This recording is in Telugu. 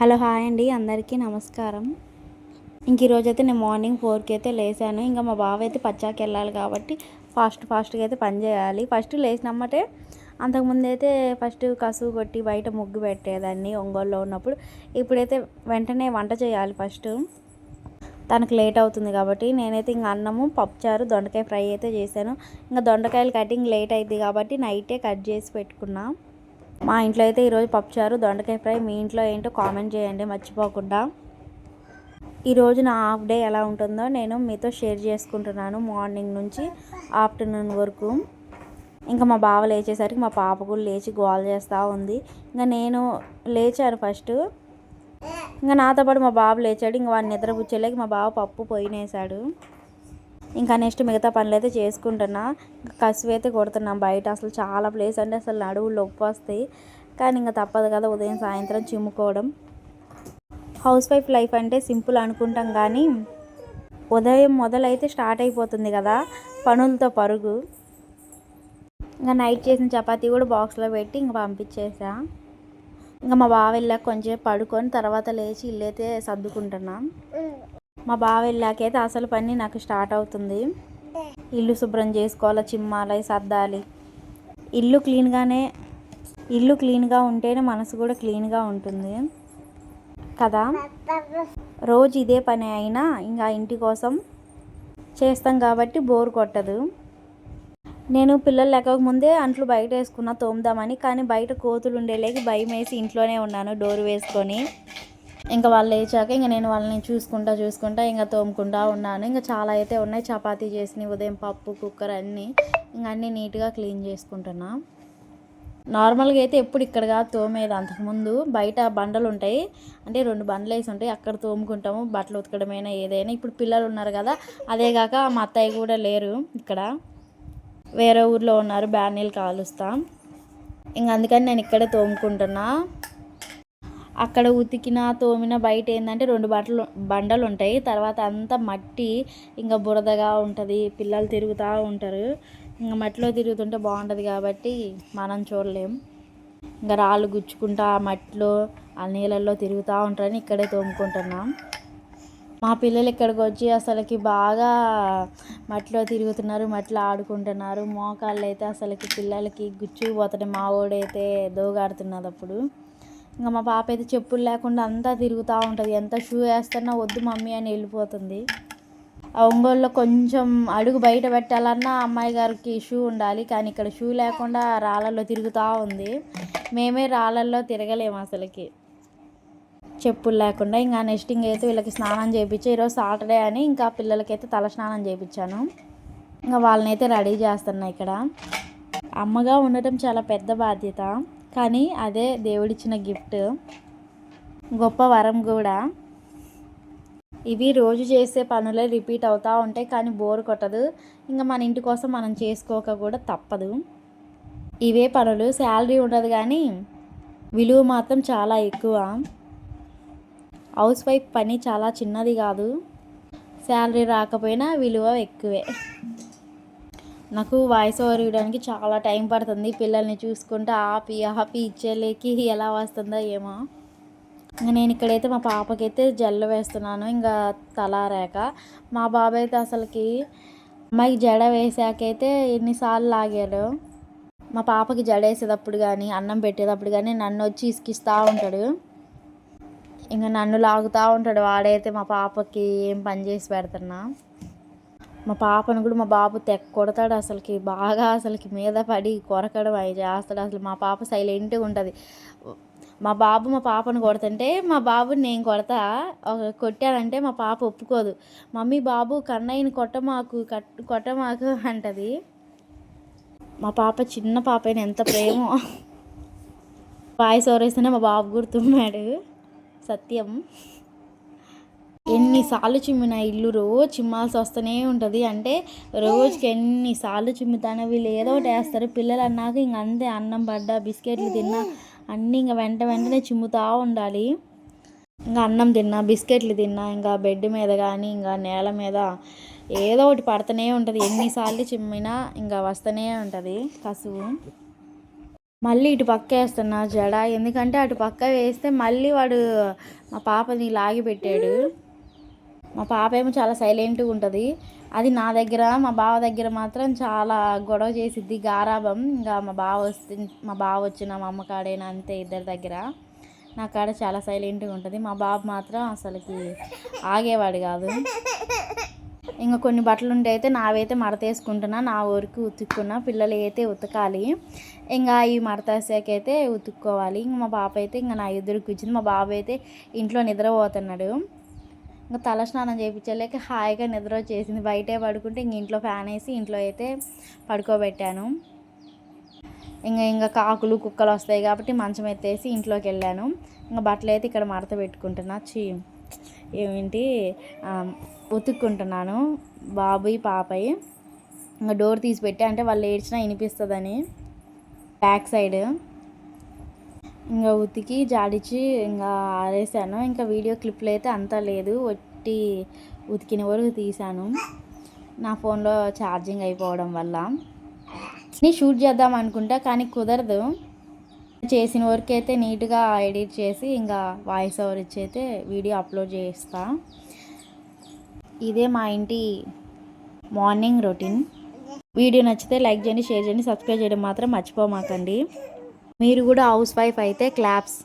హలో హాయ్ అండి. అందరికీ నమస్కారం. ఇంక ఈరోజైతే నేను మార్నింగ్ ఫోర్కి అయితే లేసాను ఇంకా మా బావ అయితే పచ్చాకి వెళ్ళాలి కాబట్టి ఫాస్ట్ ఫాస్ట్గా అయితే పని చేయాలి. ఫస్ట్ లేచినమ్మటే అంతకుముందు అయితే ఫస్ట్ కసువు కొట్టి బయట ముగ్గు పెట్టేదాన్ని ఒంగోలులో ఉన్నప్పుడు. ఇప్పుడైతే వెంటనే వంట చేయాలి ఫస్ట్. తనకు లేట్ అవుతుంది కాబట్టి నేనైతే ఇంకా అన్నము పప్పుచారు దొండకాయ ఫ్రై అయితే చేశాను. ఇంకా దొండకాయలు కటింగ్ లేట్ అయింది కాబట్టి నైటే కట్ చేసి పెట్టుకున్నాను మా ఇంట్లో అయితే ఈరోజు పప్పుచారు దొండకాయ ఫ్రై. మీ ఇంట్లో ఏంటో కామెంట్ చేయండి మర్చిపోకుండా. ఈరోజు నా హాఫ్ డే ఎలా ఉంటుందో నేను మీతో షేర్ చేసుకుంటున్నాను మార్నింగ్ నుంచి ఆఫ్టర్నూన్ వరకు. ఇంకా మా బావ లేచేసరికి మా పాప కూడా లేచి గోల్ చేస్తూ ఉంది. ఇంకా నేను లేచాను ఫస్ట్. ఇంకా నాతో పాటు మా బాబు లేచాడు. ఇంకా వాడిని నిద్ర పుచ్చేలేక మా బావ పప్పు పొయ్యినేసాడు. ఇంకా నెక్స్ట్ మిగతా పనులు అయితే చేసుకుంటున్నా. కసివి అయితే కొడుతున్నాం బయట. అసలు చాలా ప్లేస్ అంటే అసలు నడువులు నొప్పి వస్తాయి. కానీ ఇంకా తప్పదు కదా ఉదయం సాయంత్రం చిమ్ముకోవడం. హౌస్ వైఫ్ లైఫ్ అంటే సింపుల్ అనుకుంటాం కానీ ఉదయం మొదలైతే స్టార్ట్ అయిపోతుంది కదా. పనులతో పరుగు. ఇంకా నైట్ చేసిన చపాతీ కూడా బాక్స్లో పెట్టి ఇంకా పంపించేసా. ఇంకా మా బావ వెళ్ళాక కొంచెం పడుకొని తర్వాత లేచి ఇల్లు అయితే సర్దుకుంటున్నాం. మా బావ వెళ్ళాకైతే అసలు పని నాకు స్టార్ట్ అవుతుంది. ఇల్లు శుభ్రం చేసుకోవాలి చిమ్మాలి సర్దాలి. ఇల్లు క్లీన్గానే ఇల్లు క్లీన్గా ఉంటేనే మనసు కూడా క్లీన్గా ఉంటుంది. కదా? రోజు ఇదే పని అయినా ఇంకా ఇంటి కోసం చేస్తాం కాబట్టి బోర్ కొట్టదు. నేను పిల్లలు లేకపోతే ముందే అంట్లు బయట వేసుకున్న తోముదామని కానీ బయట కోతులు ఉండేలేకి భయం వేసి ఇంట్లోనే ఉన్నాను డోర్ వేసుకొని. ఇంకా వాళ్ళు లేచాక ఇంకా నేను వాళ్ళని చూసుకుంటా చూసుకుంటా ఇంకా తోముకుంటా ఉన్నాను. ఇంకా చాలా అయితే ఉన్నాయి. చపాతీ చేసినవి ఉదయం పప్పు కుక్కర్ అన్నీ ఇంకా అన్నీ నీట్గా క్లీన్ చేసుకుంటున్నా. నార్మల్గా అయితే ఎప్పుడు ఇక్కడ కాదు తోమేది అంతకుముందు బయట బండలు ఉంటాయి. అంటే రెండు బండలు వేసి ఉంటాయి. అక్కడ తోముకుంటాము. బట్టలు ఉతకడమైనా ఏదైనా. ఇప్పుడు పిల్లలు ఉన్నారు కదా. అదే కాక మా అత్తయ్య కూడా లేరు ఇక్కడ. వేరే ఊర్లో ఉన్నారు. బ్యానీలు కాలుస్తాం. ఇంకా అందుకని నేను ఇక్కడే తోముకుంటున్నా. అక్కడ ఉతికిన తోమిన బయట ఏంటంటే రెండు బట్టలు బండలు ఉంటాయి తర్వాత అంతా మట్టి ఇంకా బురదగా ఉంటుంది. పిల్లలు తిరుగుతూ ఉంటారు. ఇంకా మట్టిలో తిరుగుతుంటే బాగుంటుంది కాబట్టి మనం చూడలేం. ఇంకా రాళ్ళు గుచ్చుకుంటా ఆ మట్టిలో ఆ నీళ్ళల్లో తిరుగుతూ ఉంటారని ఇక్కడే తోముకుంటున్నాం. మా పిల్లలు ఇక్కడికి వచ్చి అసలుకి బాగా మట్టిలో తిరుగుతున్నారు మట్టిలో ఆడుకుంటున్నారు. మోకాళ్ళు అయితే అసలుకి పిల్లలకి గుచ్చుకుపోతున్నాయి మా ఓడైతే దోగాడుతున్నది అప్పుడు ఇంకా మా పాప అయితే చెప్పులు లేకుండా అంతా తిరుగుతూ ఉంటుంది. ఎంత షూ వేస్తున్నా వద్దు మమ్మీ అని వెళ్ళిపోతుంది. ఆ ఒంగోలులో కొంచెం అడుగు బయట పెట్టాలన్నా అమ్మాయి గారికి షూ ఉండాలి. కానీ ఇక్కడ షూ లేకుండా రాళ్ళల్లో తిరుగుతూ ఉంది. మేమే రాళ్ళల్లో తిరగలేము అసలుకి. చెప్పులు లేకుండా ఇంకా నెక్స్ట్ అయితే వీళ్ళకి స్నానం చేయించి ఈరోజు సాటర్డే అని ఇంకా పిల్లలకైతే తల స్నానం చేయించాను. ఇంకా వాళ్ళనైతే రెడీ చేస్తున్నా ఇక్కడ. అమ్మగా ఉండటం చాలా పెద్ద బాధ్యత. కానీ అదే దేవుడిచ్చిన గిఫ్ట్. గొప్ప వరం కూడా. ఇవి రోజు చేసే పనులే రిపీట్ అవుతూ ఉంటాయి కానీ బోర్ కొట్టదు. ఇంకా మన ఇంటి కోసం మనం చేసుకోక కూడా తప్పదు. ఇవే పనులు. శాలరీ ఉండదు కానీ విలువ మాత్రం చాలా ఎక్కువ. హౌస్ వైఫ్ పని చాలా చిన్నది కాదు. శాలరీ రాకపోయినా విలువ ఎక్కువే. నాకు వాయిస్ ఓవర్ ఇవ్వడానికి చాలా టైం పడుతుంది. పిల్లల్ని చూసుకుంటే ఆపి ఆపి ఇచ్చేలేకి ఎలా వస్తుందో ఏమో. ఇంకా నేను ఇక్కడైతే మా పాపకైతే జల్లు వేస్తున్నాను ఇంకా తలారాక మా బాబాయ్ అయితే అసలుకి అమ్మాయికి జడ వేసాకైతే ఎన్నిసార్లు లాగాడు. మా పాపకి జడ వేసేటప్పుడు కానీ అన్నం పెట్టేటప్పుడు కానీ నన్ను వచ్చి ఇసుకిస్తూ ఉంటాడు. ఇంకా నన్ను లాగుతూ ఉంటాడు. వాడైతే మా పాపకి ఏం పని చేసి పెడుతున్నా. మా పాపను కూడా మా బాబు తెక్క కొడతాడు అసలుకి. బాగా అసలుకి మీద పడి కొరకడం అవి చేస్తాడు. అసలు మా పాప సైలెంట్గా ఉంటుంది. మా బాబు మా పాపను కొడుతుంటే మా బాబుని నేను కొడతా. కొట్టానంటే మా పాప ఒప్పుకోదు. మమ్మీ బాబు కన్నయ్యని కొట్టమాకు కట్ కొట్టమాకు అంటది. మా పాప చిన్న పాప ఎంత ప్రేమో. వాయిస్ ఓరేస్తేనే మా బాబు గుర్తున్నాడు సత్యం. ఎన్నిసార్లు చిమ్మిన ఇల్లు రోజు చిమ్మాల్సి వస్తూనే ఉంటుంది. అంటే రోజుకి ఎన్నిసార్లు చిమ్ముతానో వీళ్ళు ఏదో ఒకటి వేస్తారు. పిల్లలు అన్నాక ఇంక అంతే అన్నం పడ్డా బిస్కెట్లు తిన్నా అన్నీ ఇంకా వెంట వెంటనే చిమ్ముతూ ఉండాలి. ఇంకా అన్నం తిన్నా బిస్కెట్లు తిన్నా ఇంకా బెడ్ మీద కానీ ఇంకా నేల మీద ఏదో ఒకటి పడుతూనే ఉంటుంది. ఎన్నిసార్లు చిమ్మినా ఇంకా వస్తూనే ఉంటుంది కసువు. మళ్ళీ ఇటు పక్క వేస్తున్నా జడ. ఎందుకంటే అటు పక్క వేస్తే మళ్ళీ వాడు మా పాపని లాగి పెట్టాడు. మా పాప ఏమో చాలా సైలెంట్గా ఉంటుంది. అది నా దగ్గర మా బావ దగ్గర మాత్రం చాలా గొడవ చేసిద్ది గారాభం. ఇంకా మా బావ వస్తే మా బావ వచ్చిన మా అమ్మ కాడైనా అంతే ఇద్దరి దగ్గర. నా కాడ చాలా సైలెంట్గా ఉంటుంది. మా బాబు మాత్రం అసలుకి ఆగేవాడు కాదు. ఇంకా కొన్ని బట్టలు ఉంటే అయితే నావైతే మడతేసుకుంటున్నా నా ఊరికి ఉతుక్కున్నా. పిల్లలు అయితే ఉతకాలి. ఇంకా ఈ మడతేసాకైతే ఉతుక్కోవాలి. ఇంకా మా బాబు అయితే ఇంకా నా ఎదురు కూర్చుంది. మా బాబు అయితే ఇంట్లో నిద్రపోతున్నాడు. ఇంకా తల స్నానం చేయించలేక హాయిగా నిద్ర వచ్చేసింది. బయటే పడుకుంటే ఇంక ఇంట్లో ఫ్యాన్ వేసి ఇంట్లో అయితే పడుకోబెట్టాను. ఇంకా ఇంకా కాకులు కుక్కలు వస్తాయి కాబట్టి మంచం ఎత్తేసి ఇంట్లోకి వెళ్ళాను. ఇంకా బట్టలు అయితే ఇక్కడ మడత పెట్టుకుంటున్నా. చీ ఏమిటి? ఉతుక్కుంటున్నాను. బాబుయి పాపయ్య ఇంకా డోర్ తీసి పెట్టి. అంటే వాళ్ళు ఏడ్చినా వినిపిస్తుందని. Back side. ఇంకా ఉతికి జాడిచి ఇంకా ఆరేసాను. ఇంకా వీడియో క్లిప్లు అయితే అంతా లేదు. ఒట్టి ఉతికిన వరకు తీశాను. నా ఫోన్లో ఛార్జింగ్ అయిపోవడం వల్ల. నేను షూట్ చేద్దాం అనుకుంటా కానీ కుదరదు. చేసిన వరకు అయితే నీట్గా ఎడిట్ చేసి ఇంకా వాయిస్ ఓవర్ ఇచ్చి అయితే వీడియో అప్లోడ్ చేస్తా. ఇదే మా ఇంటి మార్నింగ్ రొటీన్. వీడియో నచ్చితే లైక్ చేయండి షేర్ చేయండి సబ్స్క్రైబ్ చేయడం మాత్రం మర్చిపోమాకండి. మీరు కూడా హౌస్ వైఫ్ అయితే క్లాప్స్